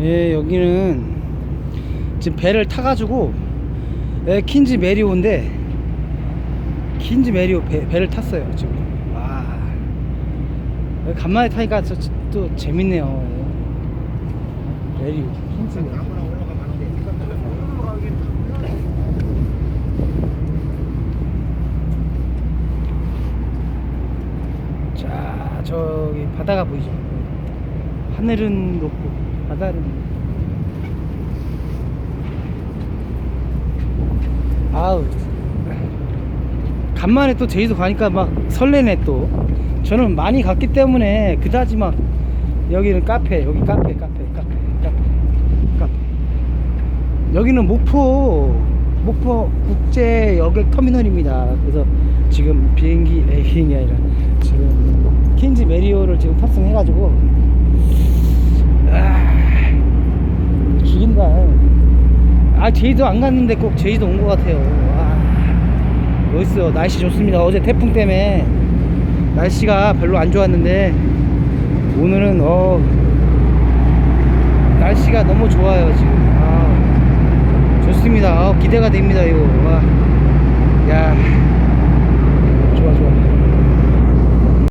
예, 여기는 지금 배를 타가지고 예, 킨지 메리오인데 킨지 메리오 배, 배를 탔어요 지금. 와, 예, 간만에 타니까 저, 저- 또 재밌네요. 예. 메리오, 킨지 메리오. 자, 저기 바다가 보이죠? 하늘은 높고 바다는 아우. 간만에 또 제주도 가니까 막 설레네 또. 저는 많이 갔기 때문에 그다지 막 여기는 카페 여기 카페 카페 카페 카페 카페. 여기는 목포 목포 국제 여객 터미널입니다. 그래서 지금 비행기 에이, 비행기 아니라 지금 킨지 메리오를 지금 탑승해 가지고 아, 죽인다. 아 제주도 안 갔는데 꼭 제주도 온 것 같아요. 와, 멋있어. 날씨 좋습니다. 어제 태풍 때문에 날씨가 별로 안 좋았는데 오늘은 어 날씨가 너무 좋아요 지금. 아, 좋습니다. 아, 기대가 됩니다 이거. 좋아.